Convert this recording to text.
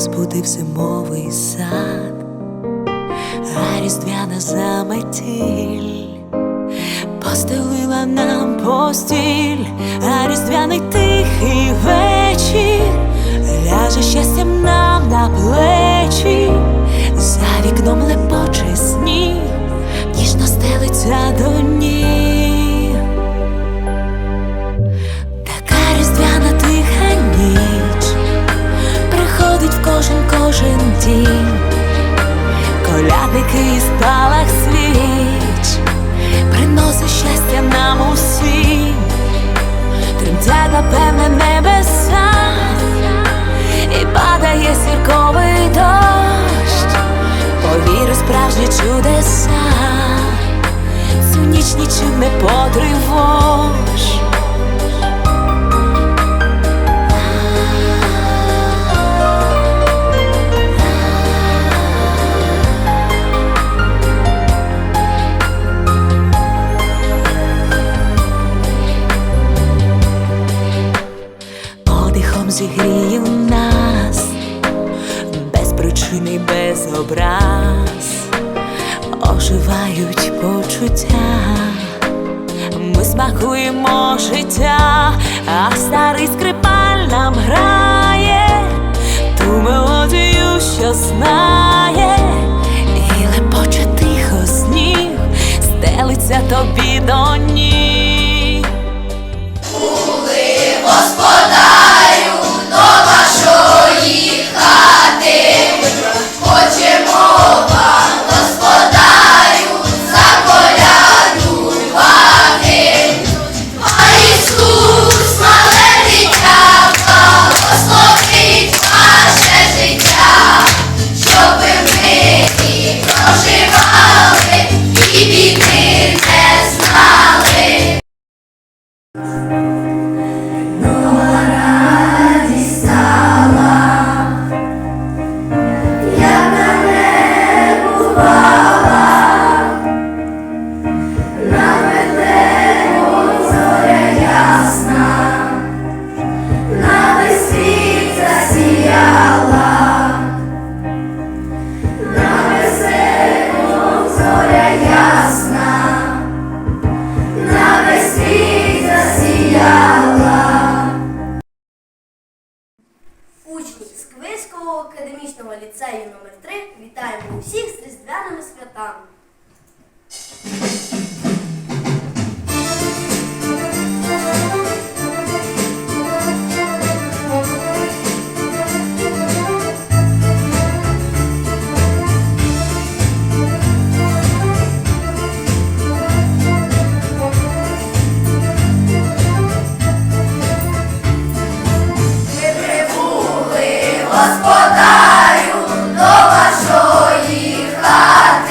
зимовий сад, а різдвяна заметіль постелила нам постіль, а різдвяний тихий вечір ляже щастям нам на плечі, колядники і спалах свіч, приносить щастя нам усім, тремтять напевне небеса, і падає сірковий дощ, повірю справжні чудеса, цю ніч нічим не потривож. Зігріє нас, без причини, без образ, оживають почуття, ми смакуємо життя, а старий скрипаль нам грає. Ту мелодію, що знає, і лепоче тихо сніг, стелиться тобі до ніг. Засіяла. Учні Квизького академічного ліцею номер 3 вітаємо усіх з різдвяними святами. господарю до вашої хати.